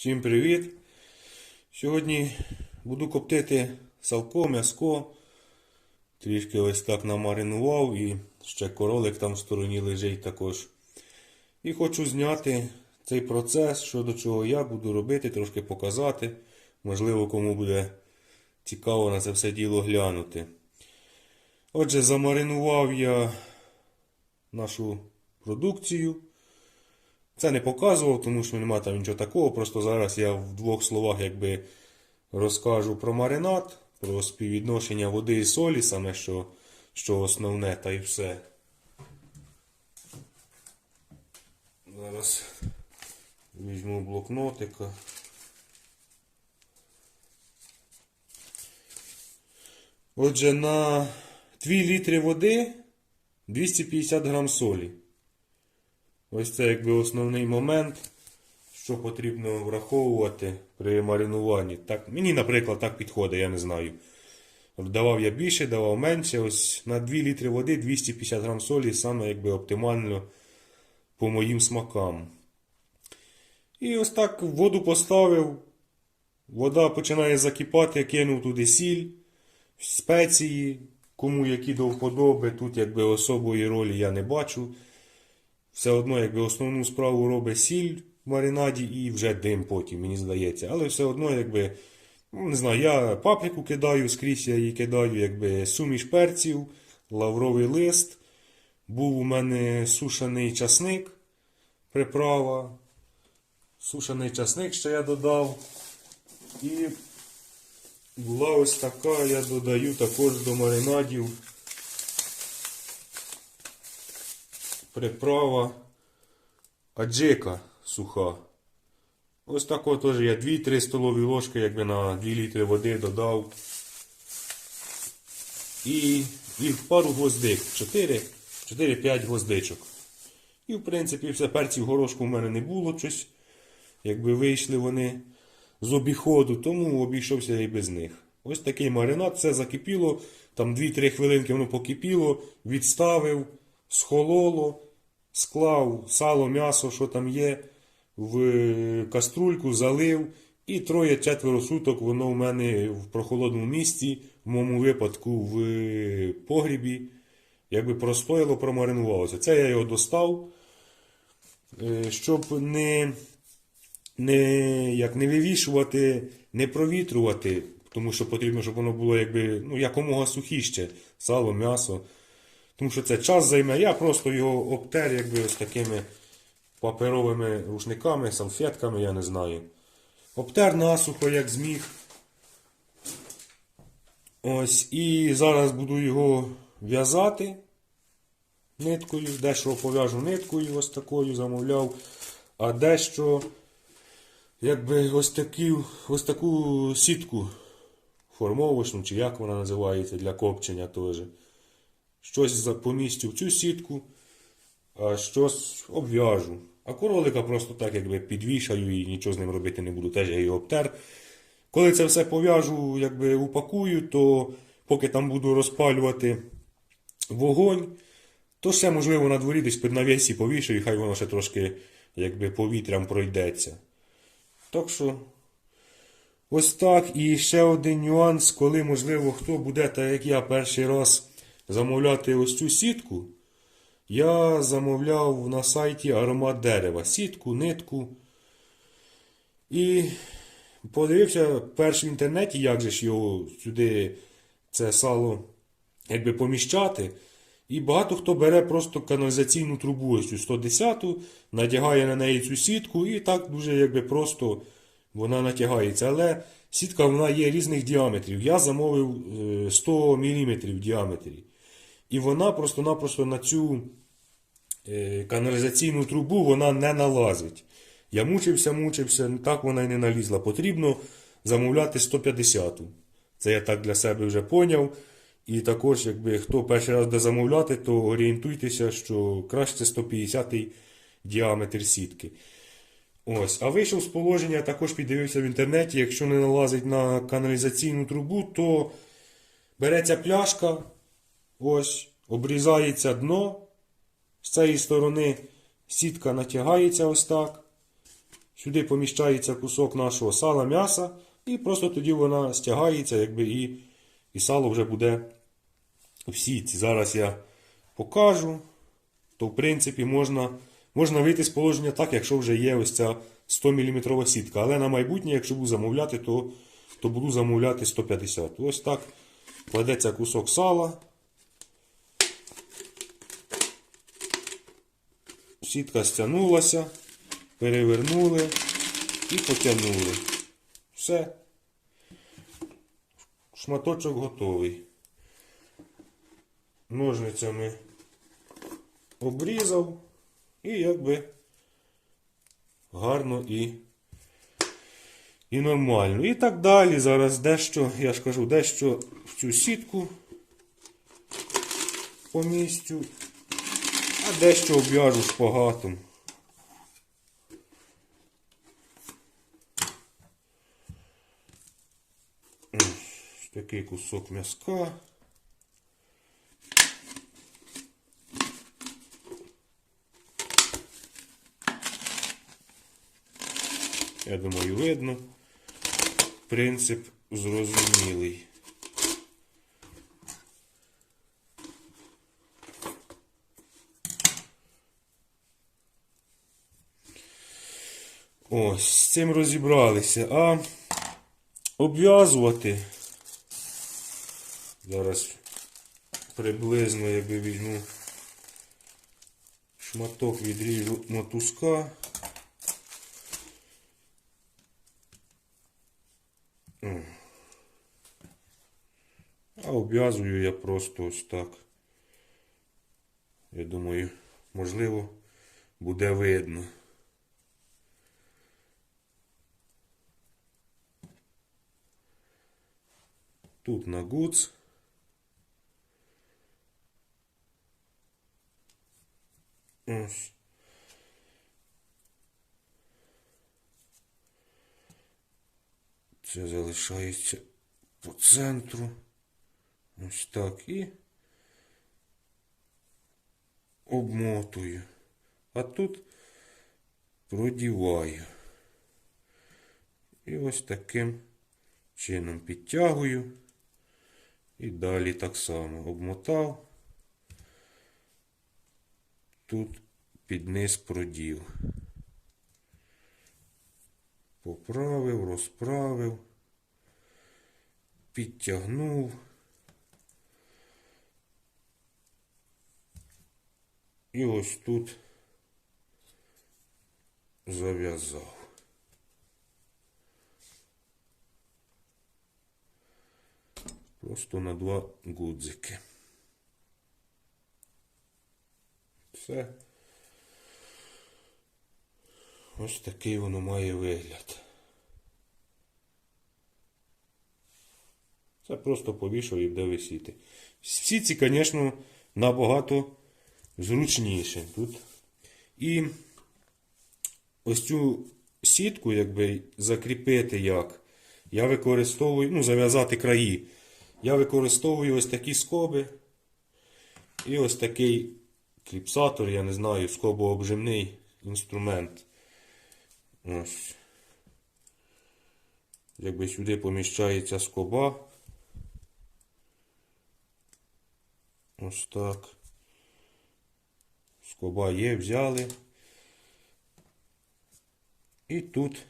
Всім привіт! Сьогодні буду коптити салко, м'яско. Трішки ось так намаринував і ще королик там в стороні лежить також. І хочу зняти цей процес, що до чого я буду робити, трошки показати. Можливо, кому буде цікаво на це все діло глянути. Отже, замаринував я нашу продукцію. Це не показував, тому що нема там нічого такого. Просто зараз я в двох словах якби розкажу про маринад, про співвідношення води і солі, саме що, що основне, та й все. Зараз візьму блокнотика. Отже, на 2 літри води 250 грам солі. Ось це якби основний момент, що потрібно враховувати при маринуванні. Так, мені, наприклад, так підходить, я не знаю. Давав я більше, давав менше. Ось на 2 літри води 250 грам солі саме якби оптимально по моїм смакам. І ось так воду поставив. Вода починає закипати, кинув туди сіль, спеції, кому які до вподоби. Тут якби особої ролі я не бачу. Все одно, якби основну справу робить сіль в маринаді і вже дим потім, мені здається. Але все одно, якби, ну, не знаю, я паприку кидаю, скрізь я її кидаю, якби суміш перців, лавровий лист. Був у мене сушений часник, приправа. Сушений часник ще я додав. І була ось така, я додаю також до маринадів. Приправа аджика суха. Ось такого теж я 2-3 столові ложки якби на 2 літри води додав. І, і пару гвоздик, 4-5 гвоздичок. І в принципі все перців горошку в мене не було щось. Якби вийшли вони з обіходу, тому обійшовся і без них. Ось такий маринад, все закипіло, там 2-3 хвилинки воно покипіло, відставив, схололо, склав сало, м'ясо, що там є, в каструльку, залив. І троє-четверо суток воно в мене в прохолодному місці, в моєму випадку в погрібі, якби простояло, промаринувалося. Це я його достав, е, щоб не не, як не вивішувати, не провітрувати, тому що потрібно, щоб воно було якби, ну, якомога сухіще, сало, м'ясо. Тому що це час займе. Я просто його обтер якби ось такими паперовими рушниками, салфетками, я не знаю. Обтер насухо, як зміг. Ось, і зараз буду його в'язати ниткою. Дещо пов'яжу ниткою, ось такою замовляв. А дещо якби ось, такі, ось таку сітку формовочну, чи як вона називається, для копчення теж. Щось помістю в цю сітку, а щось обв'яжу. А королика просто так якби підвішаю і нічого з ним робити не буду. Теж я його обтер. Коли це все пов'яжу, якби упакую, то поки там буду розпалювати вогонь, то ще, можливо, на дворі десь під навісі повішаю, і хай воно ще трошки якби повітрям пройдеться. Так що, ось так. І ще один нюанс, коли, можливо, хто буде, так як я перший раз замовляти ось цю сітку, я замовляв на сайті аромат дерева. Сітку, нитку. І подивився перш в інтернеті, як же ж його сюди це сало якби поміщати. І багато хто бере просто каналізаційну трубу, ось цю 110 надягає на неї цю сітку, і так дуже якби просто вона натягається. Але сітка вона є різних діаметрів. Я замовив е, 100 мм в діаметрі. І вона просто-напросто на цю е, каналізаційну трубу вона не налазить. Я мучився, мучився, так вона й не налізла. Потрібно замовляти 150-ту. Це я так для себе вже поняв. І також, якби хто перший раз буде замовляти, то орієнтуйтеся, що краще 150-й діаметр сітки. Ось, а вийшов з положення, також піддивився в інтернеті. Якщо не налазить на каналізаційну трубу, то береться пляшка, ось, обрізається дно. З цієї сторони сітка натягається ось так. Сюди поміщається кусок нашого сала м'яса, і просто тоді вона стягається, якби і, і сало вже буде в сітці. Зараз я покажу. То, в принципі, можна, можна вийти з положення так, якщо вже є ось ця 100 мм сітка. Але на майбутнє, якщо буду замовляти, то, то буду замовляти 150. Ось так кладеться кусок сала. Сітка стягнулася, перевернули і потягнули. Все. Шматочок готовий. Ножницями обрізав і якби гарно і, і нормально. І так далі. Зараз дещо, я ж кажу, дещо в цю сітку помістю, дещо обв'яжу шпагатом. Ось такий кусок м'язка. Я думаю, видно. Принцип зрозумілий. Ось, з цим розібралися. А обв'язувати. Зараз приблизно якби візьму шматок відріжу мотузка. А обв'язую я просто ось так. Я думаю, можливо, буде видно. Тут на гуц. Ось. Це залишається по центру. Ось так і обмотую. А тут продіваю. І ось таким чином підтягую. І далі так само обмотав. Тут під низ продів. Поправив, розправив, підтягнув. І ось тут зав'язав. Просто на два гудзики. Все. Ось такий воно має вигляд. Це просто повішав і буде висіти. Всі ці, звісно, набагато зручніше тут. І ось цю сітку, якби закріпити як, я використовую, ну, зав'язати краї. Я використовую ось такі скоби. І ось такий кліпсатор, я не знаю, скобообжимний інструмент. Ось. Якби сюди поміщається скоба. Ось так. Скоба є, взяли. І тут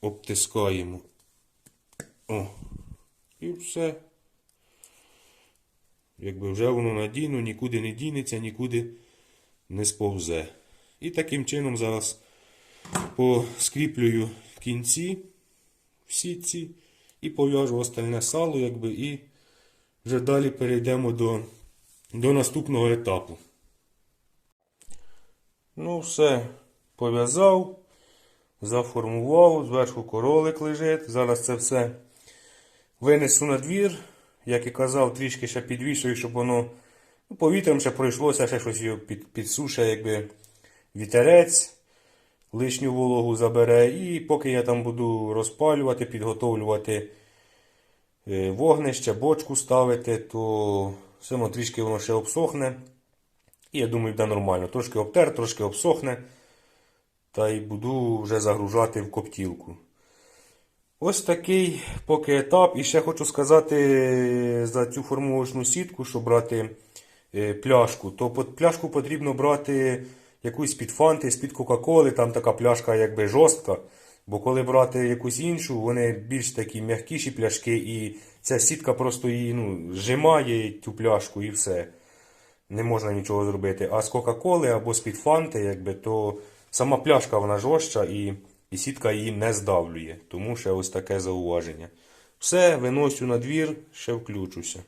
обтискаємо. О, і все. Якби вже воно надійно, нікуди не дінеться, нікуди не сповзе. І таким чином зараз поскріплюю кінці в сітці і пов'яжу остальне сало, якби, і вже далі перейдемо до, до наступного етапу. Ну, все, пов'язав, заформував, зверху королик лежить. Зараз це все винесу на двір. Як і казав, трішки ще підвішую, щоб воно ну, повітрям ще пройшлося, ще щось його під, підсуше, якби вітерець, лишню вологу забере. І поки я там буду розпалювати, підготовлювати е, вогнище, бочку ставити, то все одно трішки воно ще обсохне. І я думаю, буде нормально. Трошки обтер, трошки обсохне. та й буду вже загружати в коптілку. Ось такий поки етап. І ще хочу сказати за цю формовочну сітку, щоб брати е, пляшку, то під пляшку потрібно брати якусь під фанти, з-під Кока-Коли, там така пляшка якби жорстка. Бо коли брати якусь іншу, вони більш такі м'якіші пляшки, і ця сітка просто її ну, зжимає цю пляшку і все. Не можна нічого зробити. А з Кока-Коли або з-під фанти, якби, то сама пляшка вона жорстча і, і сітка її не здавлює. Тому ще ось таке зауваження. Все, виносю на двір, ще включуся.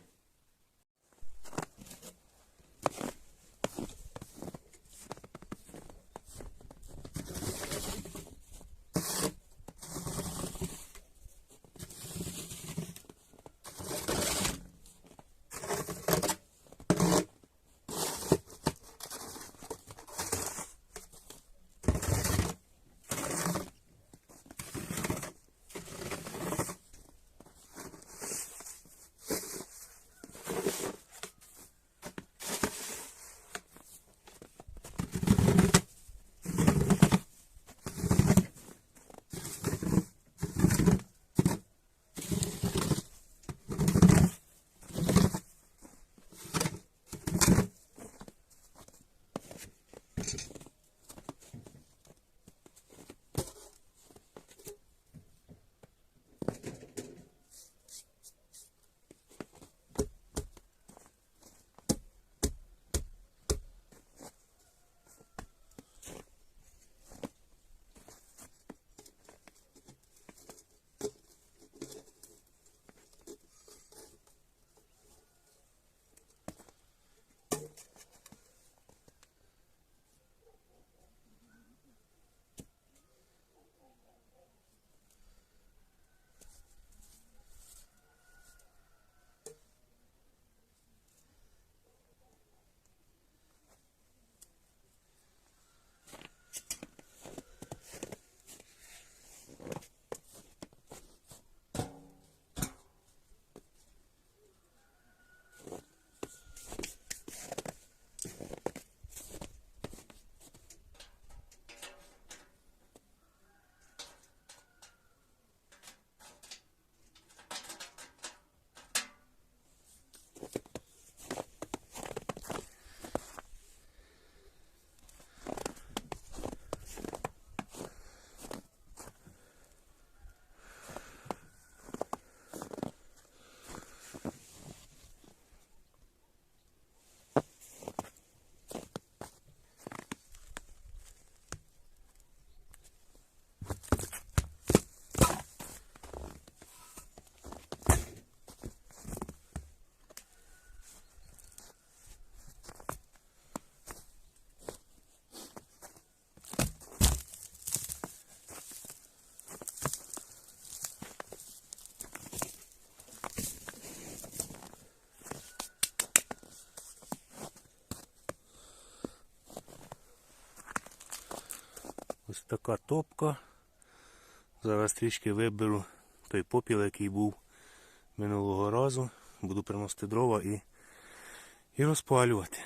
Ось така топка. Зараз трішки виберу той попіл, який був минулого разу. Буду приносити дрова і, і розпалювати.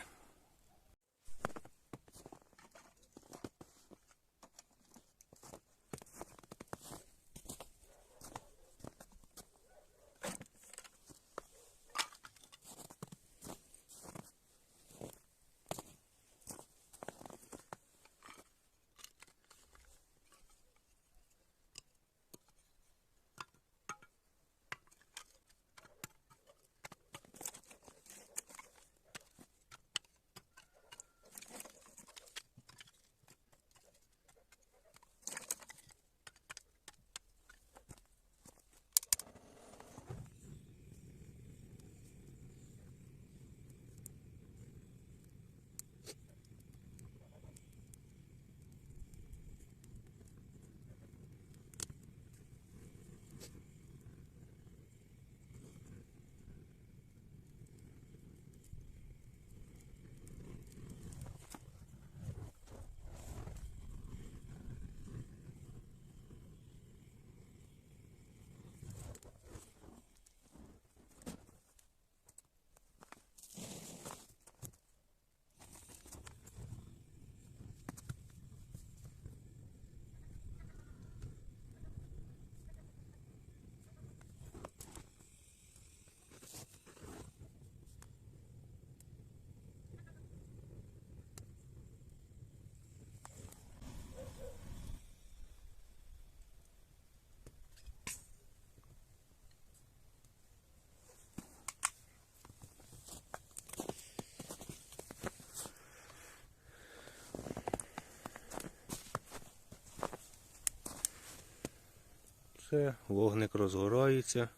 Все, вогник розгорається.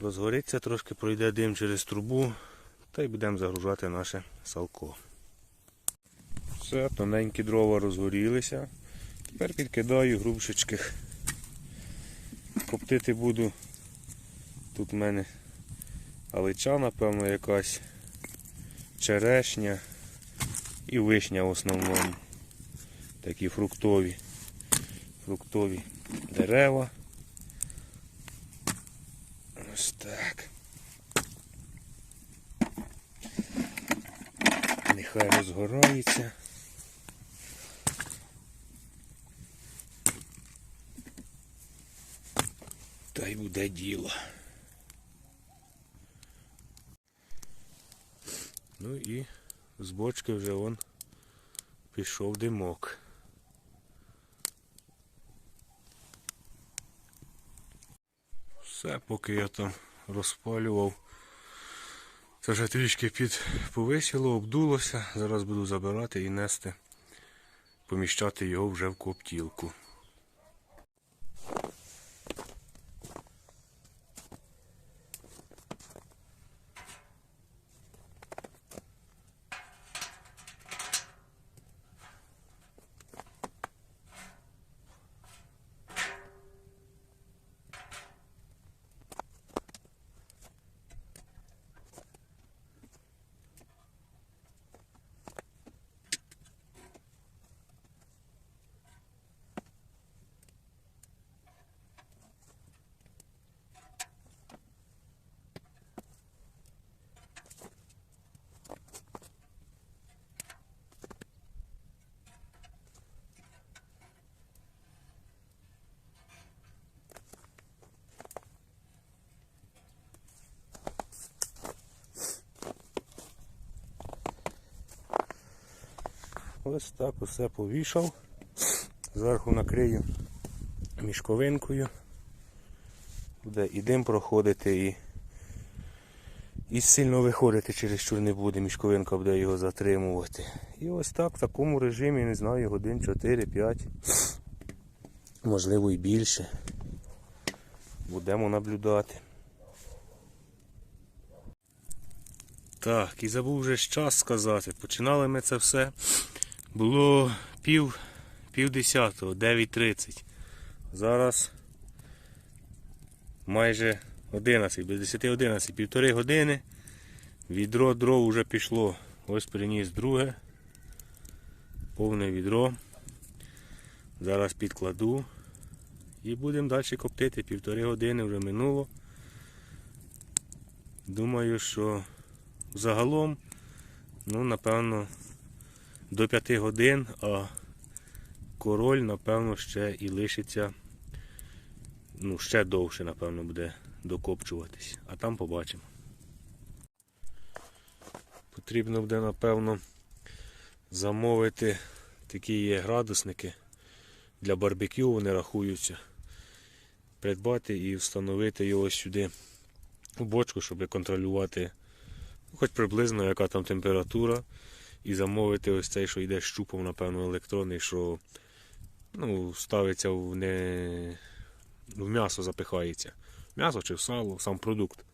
Розгориться трошки, пройде дим через трубу, та й будемо загружати наше салко. Все, тоненькі дрова розгорілися. Тепер підкидаю грубшечких. Коптити буду. Тут в мене алича, напевно, якась, черешня і вишня в основному. Такі фруктові. Фруктові дерева. Ось так. Нехай розгорається. Та й буде діло. Ну і з бочки вже вон пішов димок. Все, поки я там розпалював. Це вже трішки під повисіло, обдулося. Зараз буду забирати і нести, поміщати його вже в коптілку. Ось так усе повішав. Зверху накрию мішковинкою. Буде і дим проходити, і, і сильно виходити через чур не буде, мішковинка буде його затримувати. І ось так, в такому режимі, не знаю, годин 4-5, можливо і більше. Будемо наблюдати. Так, і забув вже час сказати. Починали ми це все. Було пів, пів десятого, 9.30. Зараз майже 11, без 10 11, півтори години. Відро дров вже пішло. Ось приніс друге. Повне відро. Зараз підкладу. І будемо далі коптити. Півтори години вже минуло. Думаю, що загалом, ну, напевно, до 5 годин, а король, напевно, ще і лишиться, ну, ще довше, напевно, буде докопчуватись. А там побачимо. Потрібно буде, напевно, замовити такі є градусники для барбекю, вони рахуються. Придбати і встановити його сюди в бочку, щоб контролювати ну, хоч приблизно яка там температура. І замовити ось цей, що йде щупом, напевно, електронний, що ну, ставиться в не в м'ясо запихається. В М'ясо чи в сало, сам продукт.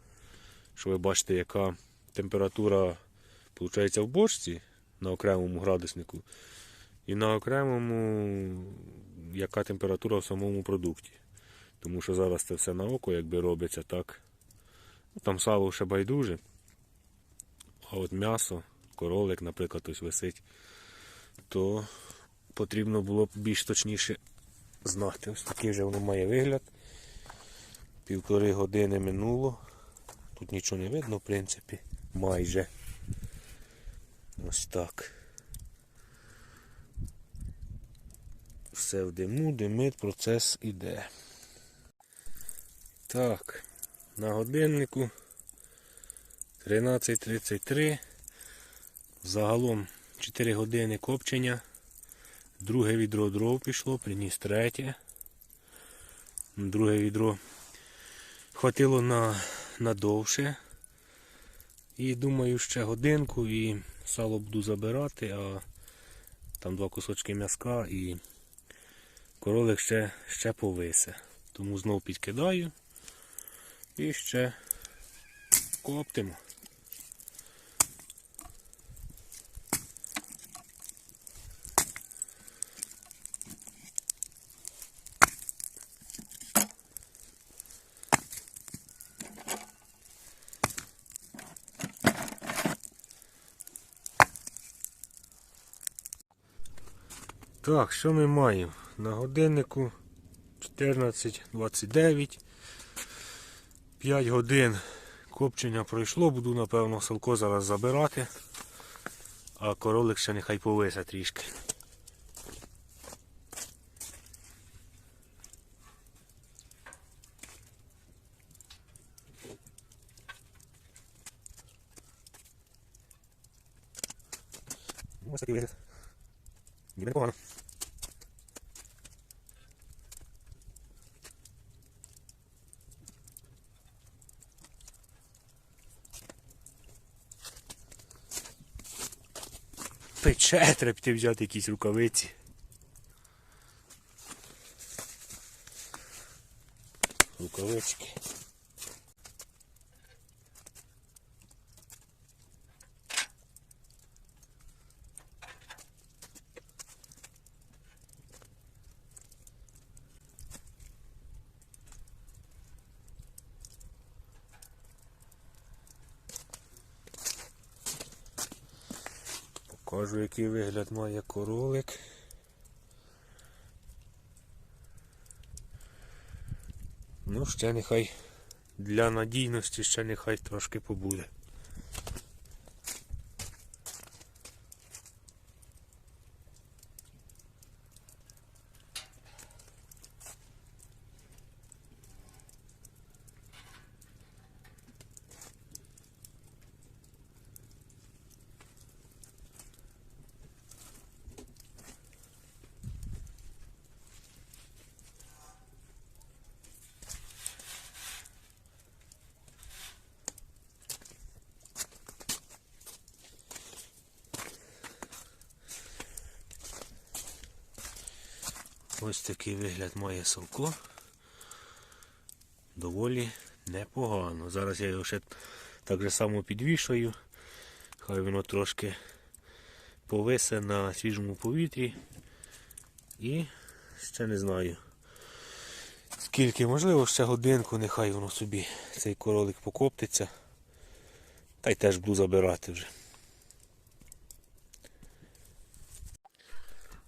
Що ви бачите, яка температура виходить, в бочці на окремому градуснику, і на окремому яка температура в самому продукті. Тому що зараз це все на око якби робиться так. Ну, Там сало ще байдуже. А от м'ясо, королик, наприклад, ось висить, то потрібно було б більш точніше знати. Ось такий вже воно має вигляд. Півтори години минуло. Тут нічого не видно, в принципі, майже. Ось так. Все в диму, димить, процес іде. Так, на годиннику 13.33. Загалом 4 години копчення. Друге відро дров пішло, приніс третє. Друге відро хватило на, на довше. І думаю, ще годинку і сало буду забирати, а там два кусочки м'язка і королик ще, ще повисе. Тому знов підкидаю і ще коптимо. Так, що ми маємо? На годиннику 14.29. 5 годин копчення пройшло, буду напевно селко зараз забирати, а королик ще нехай повисе трішки. Ось такий вигляд. Ніби непогано. Пече, треба піти взяти якісь рукавиці. Рукавички. Покажу, який вигляд має королик. Ну, ще нехай для надійності ще нехай трошки побуде. Ось такий вигляд має совко. Доволі непогано. Зараз я його ще так же само підвішаю. Хай воно трошки повисе на свіжому повітрі. І ще не знаю. Скільки, можливо, ще годинку, нехай воно собі цей королик покоптиться. Та й теж буду забирати вже.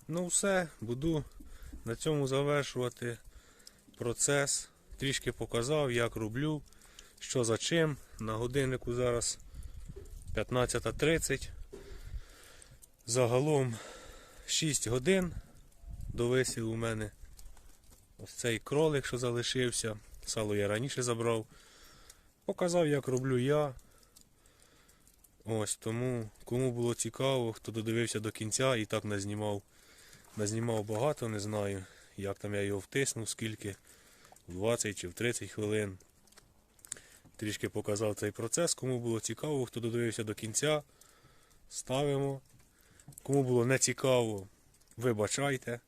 Ну все, буду на цьому завершувати процес. Трішки показав, як роблю, що за чим. На годиннику зараз 15.30. Загалом 6 годин до висів у мене ось цей кролик, що залишився. Сало я раніше забрав. Показав, як роблю я. Ось тому, кому було цікаво, хто додивився до кінця і так назнімав. Назнімав багато, не знаю, як там я його втиснув, скільки, в 20 чи в 30 хвилин. Трішки показав цей процес. Кому було цікаво, хто додивився до кінця, ставимо. Кому було не цікаво, вибачайте.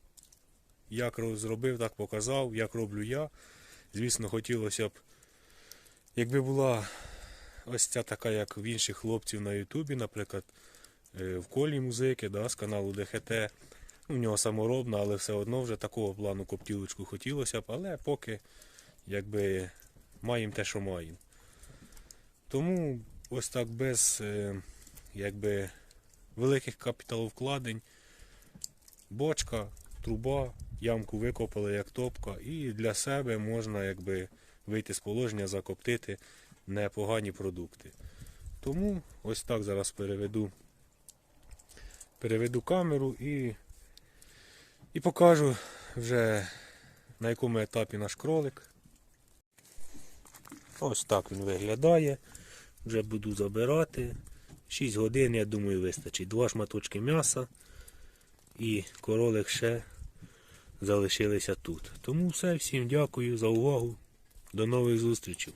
Як зробив, так показав, як роблю я. Звісно, хотілося б, якби була ось ця така, як в інших хлопців на Ютубі, наприклад, е, в колі музики да, з каналу ДХТ. У нього саморобна, але все одно вже такого плану коптілочку хотілося б, але поки якби маємо те, що маємо. Тому ось так без е, якби, великих капіталовкладень, бочка, труба, ямку викопали як топка, і для себе можна якби, вийти з положення, закоптити непогані продукти. Тому ось так зараз переведу, переведу камеру і і покажу вже на якому етапі наш кролик. Ось так він виглядає. Вже буду забирати. 6 годин, я думаю, вистачить. Два шматочки м'яса і королик ще залишилися тут. Тому все, всім дякую за увагу. До нових зустрічей.